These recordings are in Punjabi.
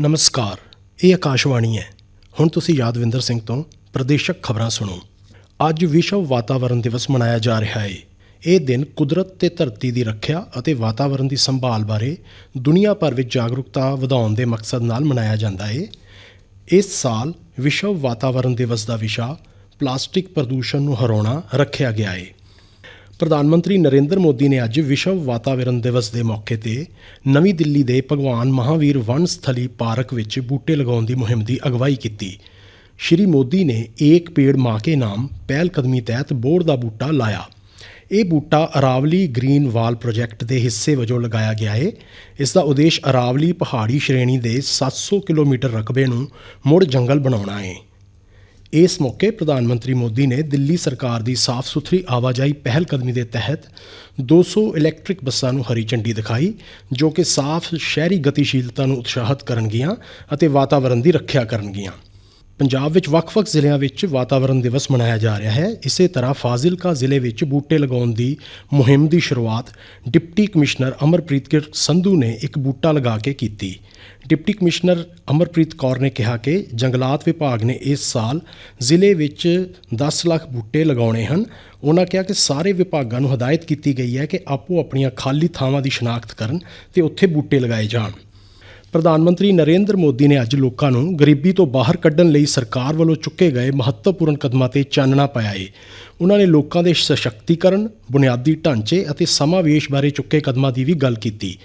ਨਮਸਕਾਰ, ਇਹ ਆਕਾਸ਼ਵਾਣੀ ਹੈ। ਹੁਣ ਤੁਸੀਂ ਯਾਦਵਿੰਦਰ ਸਿੰਘ ਤੋਂ ਪ੍ਰਦੇਸ਼ਕ ਖਬਰਾਂ ਸੁਣੋ। ਅੱਜ ਵਿਸ਼ਵ ਵਾਤਾਵਰਣ ਦਿਵਸ ਮਨਾਇਆ ਜਾ ਰਿਹਾ ਹੈ ਇਹ ਦਿਨ ਕੁਦਰਤ ਤੇ ਧਰਤੀ ਦੀ ਰੱਖਿਆ ਅਤੇ ਵਾਤਾਵਰਣ ਦੀ ਸੰਭਾਲ ਬਾਰੇ ਦੁਨੀਆ ਭਰ ਵਿੱਚ ਜਾਗਰੂਕਤਾ ਵਧਾਉਣ ਦੇ ਮਕਸਦ ਨਾਲ ਮਨਾਇਆ ਜਾਂਦਾ ਹੈ ਇਸ ਸਾਲ ਵਿਸ਼ਵ ਵਾਤਾਵਰਣ ਦਿਵਸ ਦਾ ਵਿਸ਼ਾ ਪਲਾਸਟਿਕ ਪ੍ਰਦੂਸ਼ਣ ਨੂੰ ਹਰਾਉਣਾ ਰੱਖਿਆ ਗਿਆ ਹੈ ਪ੍ਰਧਾਨ ਮੰਤਰੀ ਨਰਿੰਦਰ ਮੋਦੀ ਨੇ ਅੱਜ ਵਿਸ਼ਵ ਵਾਤਾਵਰਣ ਦਿਵਸ ਦੇ ਮੌਕੇ ਤੇ ਨਵੀਂ ਦਿੱਲੀ ਦੇ ਭਗਵਾਨ ਮਹਾਵੀਰ ਵਨ ਸਥਲੀ ਪਾਰਕ ਵਿੱਚ ਬੂਟੇ ਲਗਾਉਣ ਦੀ ਮੁਹਿੰਮ ਦੀ ਅਗਵਾਈ ਕੀਤੀ। ਸ਼੍ਰੀ ਮੋਦੀ ਨੇ ਏਕ ਪੇੜ ਮਾਂ ਕੇ ਨਾਮ ਪਹਿਲ ਕਦਮੀ ਤਹਿਤ ਬੋਰ ਦਾ ਬੂਟਾ ਲਾਇਆ। ਇਹ ਬੂਟਾ ਅਰਾਵਲੀ ਗ੍ਰੀਨ ਵਾਲ ਪ੍ਰੋਜੈਕਟ ਦੇ ਹਿੱਸੇ ਵਜੋਂ ਲਗਾਇਆ ਗਿਆ ਹੈ ਇਸ ਦਾ ਉਦੇਸ਼ ਅਰਾਵਲੀ ਪਹਾੜੀ ਸ਼੍ਰੇਣੀ ਦੇ 700 ਕਿਲੋਮੀਟਰ ਰਕਬੇ ਨੂੰ ਮੁੜ ਜੰਗਲ ਬਣਾਉਣਾ ਹੈ ਇਸ ਮੌਕੇ ਪ੍ਰਧਾਨ ਮੰਤਰੀ ਮੋਦੀ ਨੇ ਦਿੱਲੀ ਸਰਕਾਰ ਦੀ ਸਾਫ਼ ਸੁਥਰੀ ਆਵਾਜਾਈ ਪਹਿਲ ਕਦਮੀ ਦੇ ਤਹਿਤ 200 ਇਲੈਕਟ੍ਰਿਕ ਬੱਸਾਂ ਨੂੰ ਹਰੀ ਝੰਡੀ ਦਿਖਾਈ, ਜੋ ਕਿ ਸਾਫ਼ ਸ਼ਹਿਰੀ ਗਤੀਸ਼ੀਲਤਾ ਨੂੰ ਉਤਸ਼ਾਹਿਤ ਕਰਨਗੀਆਂ ਅਤੇ ਵਾਤਾਵਰਣ ਦੀ ਰੱਖਿਆ ਕਰਨਗੀਆਂ। ਪੰਜਾਬ ਵਿੱਚ ਵੱਖ-ਵੱਖ ਜ਼ਿਲ੍ਹਿਆਂ ਵਿੱਚ ਵਾਤਾਵਰਣ ਦਿਵਸ ਮਨਾਇਆ ਜਾ ਰਿਹਾ ਹੈ। ਇਸੇ ਤਰ੍ਹਾਂ ਫਾਜ਼ਿਲਕਾ ਜ਼ਿਲ੍ਹੇ ਵਿੱਚ ਬੂਟੇ ਲਗਾਉਣ ਦੀ ਮੁਹਿੰਮ ਦੀ ਸ਼ੁਰੂਆਤ ਡਿਪਟੀ ਕਮਿਸ਼ਨਰ ਅਮਰਪ੍ਰੀਤ ਕਿਰ ਸੰਧੂ ਨੇ ਇੱਕ ਬੂਟਾ ਲਗਾ ਕੇ ਕੀਤੀ। ਡਿਪਟੀ ਕਮਿਸ਼ਨਰ ਅਮਰਪ੍ਰੀਤ ਕੌਰ ਨੇ ਕਿਹਾ ਕਿ ਜੰਗਲਾਤ ਵਿਭਾਗ ਨੇ ਇਸ ਸਾਲ ਜ਼ਿਲ੍ਹੇ ਵਿੱਚ 10 ਲੱਖ ਬੂਟੇ ਲਗਾਉਣੇ ਹਨ। ਉਹਨਾਂ ਕਿਹਾ ਕਿ ਸਾਰੇ ਵਿਭਾਗਾਂ ਨੂੰ ਹਦਾਇਤ ਕੀਤੀ ਗਈ ਹੈ ਕਿ ਆਪੋ ਆਪਣੀਆਂ ਖਾਲੀ ਥਾਵਾਂ ਦੀ ਸ਼ਨਾਖਤ ਕਰਨ ਤੇ ਉੱਥੇ ਬੂਟੇ ਲਗਾਏ ਜਾਣ। ਪ੍ਰਧਾਨ ਮੰਤਰੀ ਨਰਿੰਦਰ ਮੋਦੀ ਨੇ ਅੱਜ ਲੋਕਾਂ ਨੂੰ ਗਰੀਬੀ ਤੋਂ ਬਾਹਰ ਕੱਢਣ ਲਈ ਸਰਕਾਰ ਵੱਲੋਂ ਚੁੱਕੇ ਗਏ ਮਹੱਤਵਪੂਰਨ ਕਦਮਾਂ ਤੇ ਚਾਨਣਾ ਪਾਇਆ ਹੈ ਉਹਨਾਂ ਨੇ ਲੋਕਾਂ ਦੇ ਸਸ਼ਕਤੀਕਰਨ, ਬੁਨਿਆਦੀ ਢਾਂਚੇ ਅਤੇ ਸਮਾਵੇਸ਼ ਬਾਰੇ ਚੁੱਕੇ ਕਦਮਾਂ ਦੀ ਵੀ ਗੱਲ ਕੀਤੀ।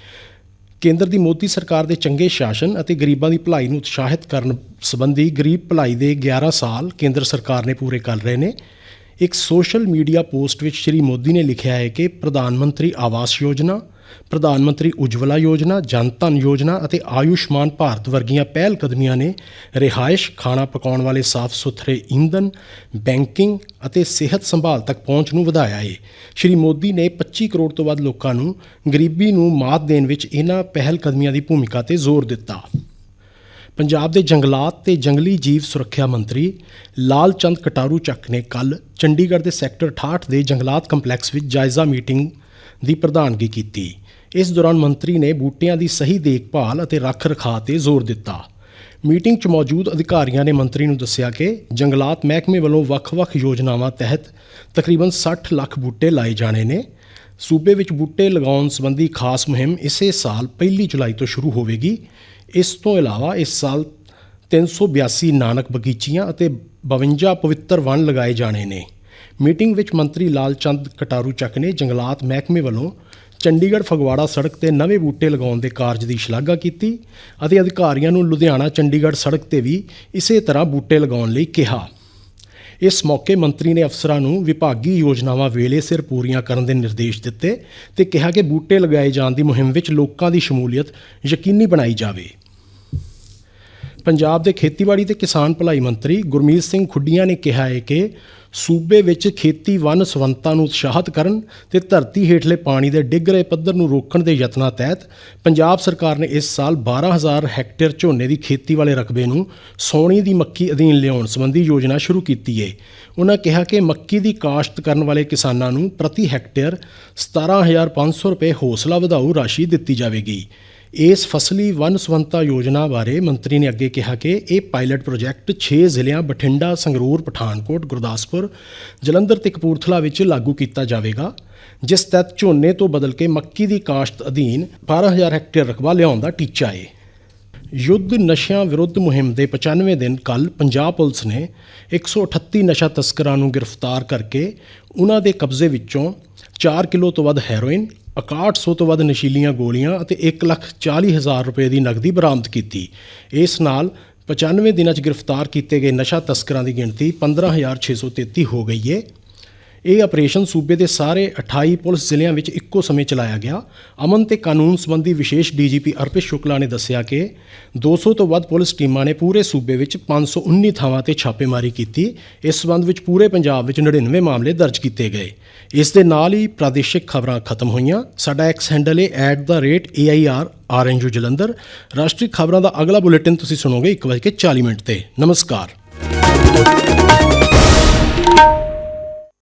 ਕੇਂਦਰ ਦੀ ਮੋਦੀ ਸਰਕਾਰ ਦੇ ਚੰਗੇ ਸ਼ਾਸਨ ਅਤੇ ਗਰੀਬਾਂ ਦੀ ਭਲਾਈ ਨੂੰ ਉਤਸ਼ਾਹਿਤ ਕਰਨ ਸੰਬੰਧੀ ਗਰੀਬ ਭਲਾਈ ਦੇ 11 ਸਾਲ ਕੇਂਦਰ ਸਰਕਾਰ ਨੇ ਪੂਰੇ ਕਰ ਰਹੇ ਨੇ। ਇੱਕ ਸੋਸ਼ਲ ਮੀਡੀਆ ਪੋਸਟ ਵਿੱਚ ਸ਼੍ਰੀ ਮੋਦੀ ਨੇ ਲਿਖਿਆ ਹੈ ਕਿ ਪ੍ਰਧਾਨ ਮੰਤਰੀ ਆਵਾਸ ਯੋਜਨਾ ਪ੍ਰਧਾਨ ਮੰਤਰੀ ਉਜਵਲਾ ਯੋਜਨਾ, ਜਨ ਧਨ ਯੋਜਨਾ ਅਤੇ ਆਯੁਸ਼ਮਾਨ ਭਾਰਤ ਵਰਗੀਆਂ ਪਹਿਲ ਕਦਮੀਆਂ ਨੇ ਰਿਹਾਇਸ਼, ਖਾਣਾ ਪਕਾਉਣ ਵਾਲੇ ਸਾਫ਼ ਸੁਥਰੇ ਈਂਧਨ, ਬੈਂਕਿੰਗ ਅਤੇ ਸਿਹਤ ਸੰਭਾਲ ਤੱਕ ਪਹੁੰਚ ਨੂੰ ਵਧਾਇਆ ਹੈ ਸ਼੍ਰੀ ਮੋਦੀ ਨੇ 25 ਕਰੋੜ ਤੋਂ ਵੱਧ ਲੋਕਾਂ ਨੂੰ ਗਰੀਬੀ ਨੂੰ ਮਾਤ ਦੇਣ ਵਿੱਚ ਇਹਨਾਂ ਪਹਿਲ ਕਦਮੀਆਂ ਦੀ ਭੂਮਿਕਾ ਤੇ ਜ਼ੋਰ ਦਿੱਤਾ। ਪੰਜਾਬ ਦੇ ਜੰਗਲਾਤ ਤੇ ਜੰਗਲੀ ਜੀਵ ਸੁਰੱਖਿਆ ਮੰਤਰੀ ਲਾਲ ਚੰਦ ਕਟਾਰੂ ਚੱਕ ਨੇ ਕੱਲ ਚੰਡੀਗੜ੍ਹ ਦੇ ਸੈਕਟਰ 68 ਦੇ ਜੰਗਲਾਤ ਕੰਪਲੈਕਸ ਵਿੱਚ ਜਾਇਜ਼ਾ ਮੀਟਿੰਗ ਦੀ ਪ੍ਰਧਾਨਗੀ ਕੀਤੀ। ਇਸ ਦੌਰਾਨ ਮੰਤਰੀ ਨੇ ਬੂਟਿਆਂ ਦੀ ਸਹੀ ਦੇਖਭਾਲ ਅਤੇ ਰੱਖ ਰਖਾਅ ਤੇ ਜ਼ੋਰ ਦਿੱਤਾ। ਮੀਟਿੰਗ 'ਚ ਮੌਜੂਦ ਅਧਿਕਾਰੀਆਂ ਨੇ ਮੰਤਰੀ ਨੂੰ ਦੱਸਿਆ ਕਿ ਜੰਗਲਾਤ ਮਹਿਕਮੇ ਵੱਲੋਂ ਵੱਖ-ਵੱਖ ਯੋਜਨਾਵਾਂ ਤਹਿਤ ਤਕਰੀਬਨ 60 ਲੱਖ ਬੂਟੇ ਲਾਏ ਜਾਣੇ ਨੇ। ਸੂਬੇ ਵਿੱਚ ਬੂਟੇ ਲਗਾਉਣ ਸੰਬੰਧੀ ਖਾਸ ਮੁਹਿੰਮ ਇਸੇ ਸਾਲ 1 ਜੁਲਾਈ ਤੋਂ ਸ਼ੁਰੂ ਹੋਵੇਗੀ। ਇਸ ਤੋਂ ਇਲਾਵਾ ਇਸ ਸਾਲ 382 ਨਾਨਕ ਬਗੀਚੀਆਂ ਅਤੇ 52 ਪਵਿੱਤਰ ਵਣ ਲਗਾਏ ਜਾਣੇ ਨੇ। ਮੀਟਿੰਗ ਵਿੱਚ ਮੰਤਰੀ ਲਾਲ ਚੰਦ ਕਟਾਰੂ ਚੱਕ ਨੇ ਜੰਗਲਾਤ ਮਹਿਕਮੇ ਵੱਲੋਂ ਚੰਡੀਗੜ੍ਹ ਫਗਵਾੜਾ ਸੜਕ ਤੇ ਨਵੇਂ ਬੂਟੇ ਲਗਾਉਣ ਦੇ ਕਾਰਜ ਦੀ ਸ਼ਲਾਘਾ ਕੀਤੀ ਅਤੇ ਅਧਿਕਾਰੀਆਂ ਨੂੰ ਲੁਧਿਆਣਾ ਚੰਡੀਗੜ੍ਹ ਸੜਕ ਤੇ ਵੀ ਇਸੇ ਤਰ੍ਹਾਂ ਬੂਟੇ ਲਗਾਉਣ ਲਈ ਕਿਹਾ। ਇਸ ਮੌਕੇ ਮੰਤਰੀ ਨੇ ਅਫਸਰਾਂ ਨੂੰ ਵਿਭਾਗੀ ਯੋਜਨਾਵਾਂ ਵੇਲੇ ਸਿਰ ਪੂਰੀਆਂ ਕਰਨ ਦੇ ਨਿਰਦੇਸ਼ ਦਿੱਤੇ ਤੇ ਕਿਹਾ ਕਿ ਬੂਟੇ ਲਗਾਏ ਜਾਣ ਦੀ ਮੁਹਿੰਮ ਵਿੱਚ ਲੋਕਾਂ ਦੀ ਸ਼ਮੂਲੀਅਤ ਯਕੀਨੀ ਬਣਾਈ ਜਾਵੇ। ਪੰਜਾਬ ਦੇ ਖੇਤੀਬਾੜੀ ਤੇ ਕਿਸਾਨ ਭਲਾਈ ਮੰਤਰੀ ਗੁਰਮੀਤ ਸਿੰਘ ਖੁੱਡੀਆਂ ਨੇ ਕਿਹਾ ਹੈ ਕਿ ਸੂਬੇ ਵਿੱਚ ਖੇਤੀ ਵਨ ਸਵੰਤਾ ਨੂੰ ਉਤਸ਼ਾਹਿਤ ਕਰਨ ਤੇ ਧਰਤੀ ਹੇਠਲੇ ਪਾਣੀ ਦੇ ਡਿੱਗ ਰਹੇ ਪੱਧਰ ਨੂੰ ਰੋਕਣ ਦੇ ਯਤਨਾਂ ਤਹਿਤ ਪੰਜਾਬ ਸਰਕਾਰ ਨੇ ਇਸ ਸਾਲ 12000 ਹੈਕਟੇਅਰ ਝੋਨੇ ਦੀ ਖੇਤੀ ਵਾਲੇ ਰਕਬੇ ਨੂੰ ਸੌਣੀ ਦੀ ਮੱਕੀ ਅਧੀਨ ਲਿਆਉਣ ਸੰਬੰਧੀ ਯੋਜਨਾ ਸ਼ੁਰੂ ਕੀਤੀ ਹੈ ਉਹਨਾਂ ਕਿਹਾ ਕਿ ਮੱਕੀ ਦੀ ਕਾਸ਼ਤ ਕਰਨ ਵਾਲੇ ਕਿਸਾਨਾਂ ਨੂੰ ਪ੍ਰਤੀ ਹੈਕਟੇਅਰ 17500 ਰੁਪਏ ਹੌਸਲਾ ਵਧਾਊ ਰਾਸ਼ੀ ਦਿੱਤੀ ਜਾਵੇਗੀ। ਇਸ ਫਸਲੀ ਵਨ ਸਵੰਤਾ ਯੋਜਨਾ ਬਾਰੇ ਮੰਤਰੀ ਨੇ ਅੱਗੇ ਕਿਹਾ ਕਿ ਇਹ ਪਾਇਲਟ ਪ੍ਰੋਜੈਕਟ 6 ਜ਼ਿਲ੍ਹਿਆਂ, ਬਠਿੰਡਾ, ਸੰਗਰੂਰ, ਪਠਾਨਕੋਟ, ਗੁਰਦਾਸਪੁਰ, ਜਲੰਧਰ ਤੇ ਕਪੂਰਥਲਾ ਵਿੱਚ ਲਾਗੂ ਕੀਤਾ ਜਾਵੇਗਾ, ਜਿਸ ਤਹਿਤ ਝੋਨੇ ਤੋਂ ਬਦਲ ਕੇ ਮੱਕੀ ਦੀ ਕਾਸ਼ਤ ਅਧੀਨ 12000 ਹੈਕਟੇਅਰ ਰਕਬਾ ਲਿਆਉਣ ਦਾ ਟੀਚਾ ਹੈ ਯੁੱਧ ਨਸ਼ਿਆਂ ਵਿਰੁੱਧ ਮੁਹਿੰਮ ਦੇ 95 ਦਿਨ ਕੱਲ ਪੰਜਾਬ ਪੁਲਿਸ ਨੇ 138 ਨਸ਼ਾ ਤਸਕਰਾਂ ਨੂੰ ਗ੍ਰਿਫਤਾਰ ਕਰਕੇ ਉਹਨਾਂ ਦੇ ਕਬਜ਼ੇ ਵਿੱਚੋਂ 4 ਕਿਲੋ ਤੋਂ ਵੱਧ ਹੈਰੋਇਨ 6100 ਤੋਂ ਵੱਧ ਨਸ਼ੀਲੀਆਂ ਗੋਲੀਆਂ ਅਤੇ 140000 ਰੁਪਏ ਦੀ ਨਕਦੀ ਬਰਾਮਦ ਕੀਤੀ। ਇਸ ਨਾਲ 95 ਦਿਨਾਂ 'ਚ ਗ੍ਰਿਫਤਾਰ ਕੀਤੇ ਗਏ ਨਸ਼ਾ ਤਸਕਰਾਂ ਦੀ ਗਿਣਤੀ 15633 ਹੋ ਗਈ ਏ। ਇਹ ਆਪਰੇਸ਼ਨ ਸੂਬੇ ਦੇ ਸਾਰੇ 28 ਪੁਲਿਸ ਜ਼ਿਲ੍ਹਿਆਂ ਵਿੱਚ ਇੱਕੋ ਸਮੇਂ ਚਲਾਇਆ ਗਿਆ। ਅਮਨ ਤੇ ਕਾਨੂੰਨ ਸੰਬੰਧੀ ਵਿਸ਼ੇਸ਼ ਡੀਜੀਪੀ ਅਰਪਿਤ ਸ਼ੁਕਲਾ ਨੇ ਦੱਸਿਆ ਕਿ 200 ਤੋਂ ਵੱਧ ਪੁਲਿਸ ਟੀਮਾਂ ਨੇ ਪੂਰੇ ਸੂਬੇ ਵਿੱਚ 519 ਥਾਵਾਂ ਤੇ ਛਾਪੇਮਾਰੀ ਕੀਤੀ। ਇਸ ਸੰਬੰਧ ਵਿੱਚ ਪੂਰੇ ਪੰਜਾਬ ਵਿੱਚ 99 ਮਾਮਲੇ ਦਰਜ ਕੀਤੇ ਗਏ। ਇਸ ਦੇ ਨਾਲ ਹੀ ਪ੍ਰਾਦੇਸ਼ਿਕ ਖਬਰਾਂ ਖਤਮ ਹੋਈਆਂ। ਸਾਡਾ ਐਕਸ ਹੈਂਡਲ ਹੈ @air ਆਰਐਨਯੂ ਜਲੰਧਰ। ਰਾਸ਼ਟਰੀ ਖਬਰਾਂ ਦਾ ਅਗਲਾ ਬੁਲੇਟਿਨ ਤੁਸੀਂ ਸੁਣੋਗੇ 1:40 ਮਿੰਟ ਤੇ। ਨਮਸਕਾਰ।